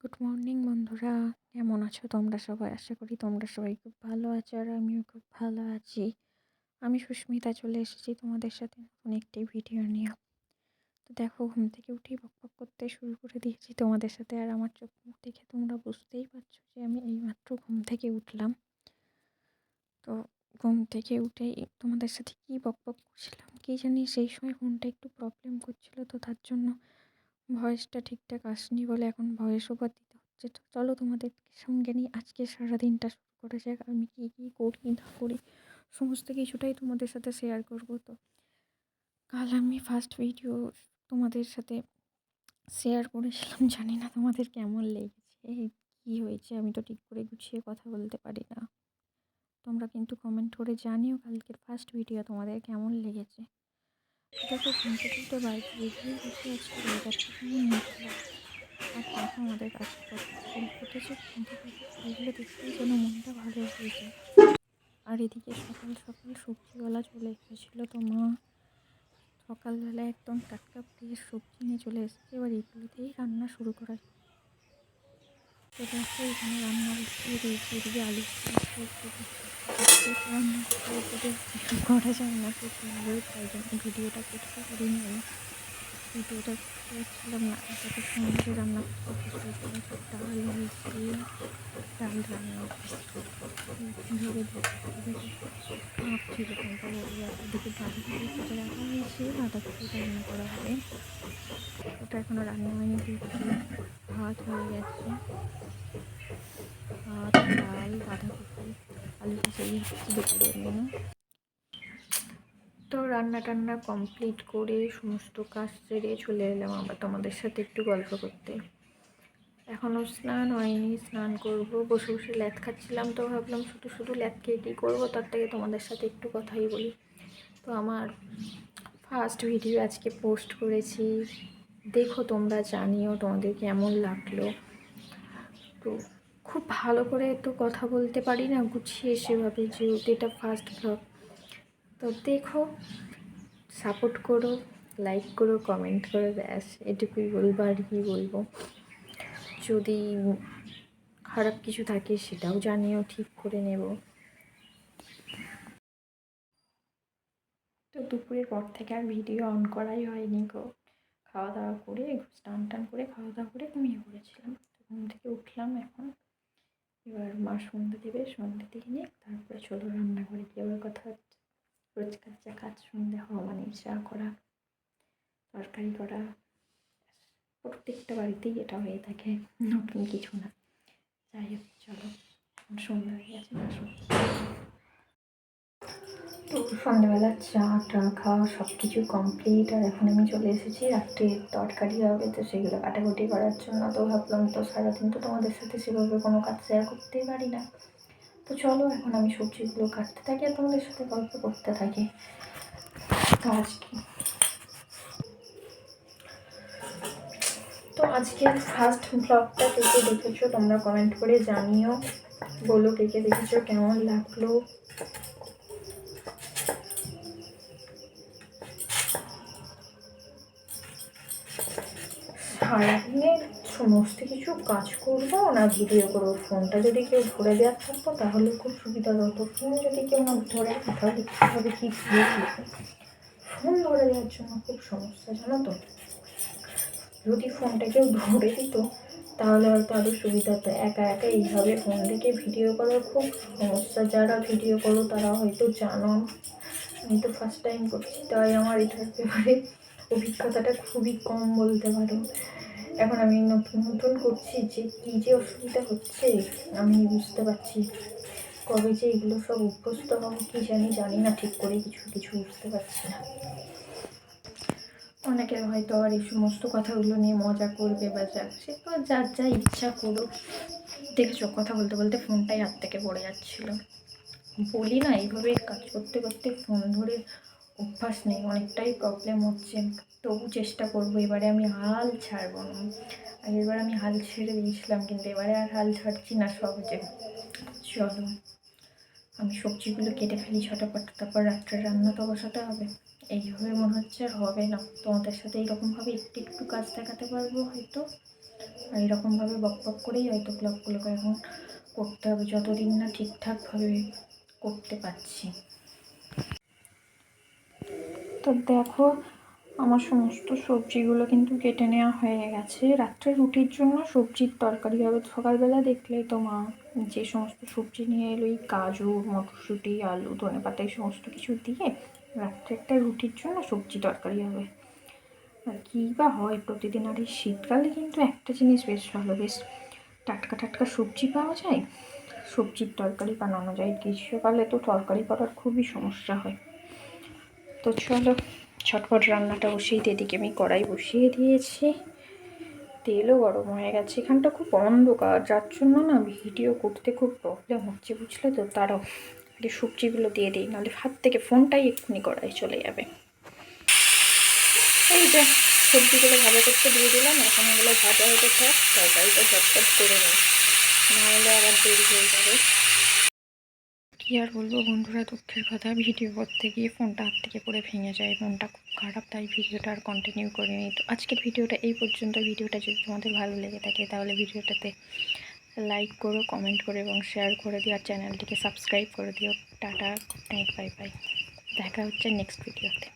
Good morning বন্ধুরা। কেমন আছো তোমরা সবাই? আশা করি তোমরা সবাই খুব ভালো আছো আর আমিও খুব ভালো আছি। আমি সুস্মিতা চলে এসেছি তোমাদের সাথে নতুন একটি ভিডিও নিয়ে। তো দেখো, ঘুম থেকে উঠেই বক বক করতে শুরু করে দিয়েছি তোমাদের সাথে। আর আমার চোখ মুখ দেখে তোমরা বুঝতেই পারছ যে আমি এইমাত্র ঘুম থেকে উঠলাম। তো ঘুম থেকে উঠেই তোমাদের সাথে কী বক বক করছিলাম, কী জানি সেই সময় ফোনটা একটু প্রবলেম করছিল তো তার জন্য ভয়েসটা ঠিকঠাক আসেনি বলে এখন ভয়েস ওভার হচ্ছে। তো চলো তোমাদের সঙ্গে নিয়ে আজকে সারাদিনটা শুরু করে যাক। আমি কী কী করি, না করি, সমস্ত কিছুটাই তোমাদের সাথে শেয়ার করব। তো কাল আমি ফার্স্ট ভিডিও তোমাদের সাথে শেয়ার করেছিলাম। জানি না তোমাদের কেমন লেগেছে, কী হয়েছে, আমি তো ঠিক করে গুছিয়ে কথা বলতে পারি না। তোমরা কিন্তু কমেন্ট করে জানিও কালকের ফার্স্ট ভিডিও তোমাদের কেমন লেগেছে। দেখো ঘুম বাড়িতে বেরিয়ে বসে মেঘলা আর দেখো আমাদের কাছে ফুল ফুটেছে ফুলগুলো দেখতেই যেন মনটা ভালো হয়ে যায়। আর এদিকে সকাল সকাল সবজিওয়ালা চলে এসেছিল তো মা। সকালবেলা একদম টাটকা ফ্রেশ সবজি নিয়ে চলে এসেছে। এবার এগুলো দিয়েই রান্না শুরু করা তো এখানে রান্না বসিয়ে দিয়েছি। এদিকে আলু করা যায় না প্রচুর তাই জন্য ভিডিওটা করতে পারিনি আমি ভিডিওটা করছিলাম না যাতে সুন্দর রান্না করতে ডাল হয়েছে ডাল রান্না যে কোনটা বলি এদিকে রাখা হয়েছে বাঁধাকপি রান্না করা হবে ওটা এখনও রান্না হয়নি দিয়েছি ভাত হয়ে গেছে। ভাত, ডাল, বাঁধাকপি। তো রান্না টান্না কমপ্লিট করে সমস্ত কাজ সেরে চলে এলাম আবার তোমাদের সাথে একটু গল্প করতে। এখনও স্নান হয়নি, স্নান করব, বসে বসে ল্যাথ খাচ্ছিলাম তো ভাবলাম শুধু শুধু ল্যাথ খেয়ে কী করব, তার থেকে তোমাদের সাথে একটু কথাই বলি। তো আমার ফার্স্ট ভিডিও আজকে পোস্ট করেছি। দেখো তোমরা, জানিও তোমাদের কেমন লাগল। তো খুব ভালো করে তো কথা বলতে পারি না, গুছিয়ে সেভাবে যেহেতু এটা ফার্স্ট ব্লগ তো দেখো সাপোর্ট করো লাইক করো কমেন্ট করো, ব্যাস, এটুকুই বলব আর কি বলব। যদি খারাপ কিছু থাকে সেটাও জানিও, ঠিক করে নেব। তো দুপুরের পর থেকে আর ভিডিও অন করাই হয়নি গো। খাওয়া দাওয়া করে, স্নান টান করে, খাওয়া দাওয়া করে ঘুমিয়ে পড়েছিলাম। ঘুম থেকে উঠলাম এখন। এবার মা সন্ধ্যে দেবে, সন্ধ্যে দিয়ে নিয়ে তারপরে চলো রান্নাঘরে গিয়ে আবার কথা হচ্ছে। রোজকার যা কাজ সন্ধ্যে হওয়া মানে চা করা। তরকারি করা। প্রত্যেকটা বাড়িতেই এটা হয়ে থাকে, নতুন কিছু না। যাই হোক, চলো সন্ধ্যা হয়ে গেছে তো সন্ধ্যেবেলা চা, টা খাওয়া সব কিছু কমপ্লিট আর এখন আমি চলে এসেছি রাত্রে তরকারি হবে, তো সেগুলো কাটাকুটি করার জন্য। তো ভাবলাম তো সারাদিন তো তোমাদের সাথে সেভাবে কোনো কাজ শেয়ার করতেই পারি না। তো চলো, এখন আমি সবজিগুলো কাটতে থাকি আর তোমাদের সাথে গল্প করতে থাকি। তো আজকে তো আজকের ফার্স্ট ব্লগটা কে কে দেখেছ তোমরা কমেন্ট করে জানিও। বলো কে কে দেখেছ, কেমন লাগল? সারাদিনে সমস্ত কিছু কাজ করব না ভিডিও করব। ফোনটা যদি কেউ ধরে দেওয়ার থাকতো তাহলে খুব সুবিধা হতো। ফোন যদি কেউ না ধরে, তাহলে কীভাবে কী ভিডিও ফোন ধরে দেওয়ার জন্য খুব সমস্যা, জানো তো? যদি ফোনটা কেউ ধরে দিত, তাহলে হয়তো আরও সুবিধা হতো। একা একা এইভাবে ফোন থেকে ভিডিও করার খুব সমস্যা। যারা ভিডিও করো তারা হয়তো জানো। আমি তো ফার্স্ট টাইম করছি, তাই আমার এটার ব্যাপারে অভিজ্ঞতাটা খুবই কম বলতে পারো। এখন আমি নতুন নতুন করছি যে কী যে অসুবিধা হচ্ছে, আমি বুঝতে পারছি কবে যে এগুলো সব অভ্যস্ত হব কি জানি জানি না, ঠিক করে কিছু কিছু বুঝতে পারছি না। অনেকে হয়তো আর এই সমস্ত কথাগুলো নিয়ে মজা করবে বা যাক, সে তো যার যা ইচ্ছা করো দেখেছ কথা বলতে বলতে ফোনটাই হাত থেকে পড়ে যাচ্ছিল। বলি না, এইভাবে কাজ করতে করতে ফোন ধরে অভ্যাস নেই, অনেকটাই প্রবলেম হচ্ছে। তবু চেষ্টা করব, এবারে আমি হাল ছাড়বো না। আগেরবার আমি হাল ছেড়ে দিয়েছিলাম, কিন্তু এবারে আর হাল ছাড়ছি না সহজে চলো। আমি সবজিগুলো কেটে ফেলি ছটাপট তারপর রাত্রে রান্না তো বসাতে হবে। এইভাবে মনে হচ্ছে আর হবে না। তোমাদের সাথে এইরকমভাবে একটু একটু কাজ দেখাতে পারব হয়তো। আর এরকমভাবে বক বক করেই হয়তো ব্লগগুলোকে এখন করতে হবে, যতদিন না ঠিকঠাকভাবে করতে পারছি। তো দেখো, আমার সমস্ত সবজিগুলো কিন্তু কেটে নেওয়া হয়ে গেছে। রাত্রে রুটির জন্য সবজির তরকারি হবে। সকালবেলা দেখলেই তো মা, যে সমস্ত সবজি নিয়ে এলো, এই গাজর, মটরশুঁটি, আলু, ধনে পাতা, এই সমস্ত কিছু দিয়ে রাত্রে একটা রুটির জন্য সবজি তরকারি হবে। আর কী বা হয় প্রতিদিন? আর এই শীতকালে কিন্তু একটা জিনিস বেশ ভালো, বেশ টাটকা টাটকা সবজি পাওয়া যায়। সবজির তরকারি বানানো যায়। গ্রীষ্মকালে তো তরকারি করার খুবই সমস্যা হয়। তো চলো ছটফট রান্নাটা বসিয়ে দিয়ে এদিকে আমি কড়াই বসিয়ে দিয়েছি। তেলও গরম হয়ে গেছে। এখানটা খুব অন্ধকার। যার জন্য না ভিডিও করতে খুব প্রবলেম হচ্ছে, বুঝলে তো? তারাও আগে সবজিগুলো দিয়ে দিই, নাহলে হাত থেকে ফোনটাই এক্ষুনি কড়াই চলে যাবে। এই যে, সবজিগুলো ভালো করতে দিয়ে দিলাম। এখন এগুলো ভাজা হতে থাক তরকারিটা ঝটপট করে নিই। নাহলে আবার দেরি হয়ে যাবে। কী আর বলব বন্ধুরা, দুঃখের কথা। ভিডিও করতে গিয়ে ফোনটা হাত থেকে পড়ে ভেঙে যায়। ফোনটা খুব খারাপ, তাই ভিডিওটা আর কন্টিনিউ করে নিই তো আজকের ভিডিওটা এই পর্যন্ত। ভিডিওটা যদি তোমাদের ভালো লেগে থাকে, তাহলে ভিডিওটাতে লাইক করো কমেন্ট করো এবং শেয়ার করে দিও। আর চ্যানেলটিকে সাবস্ক্রাইব করে দিও। Tata good night bye bye দেখা হচ্ছে নেক্সট ভিডিওতে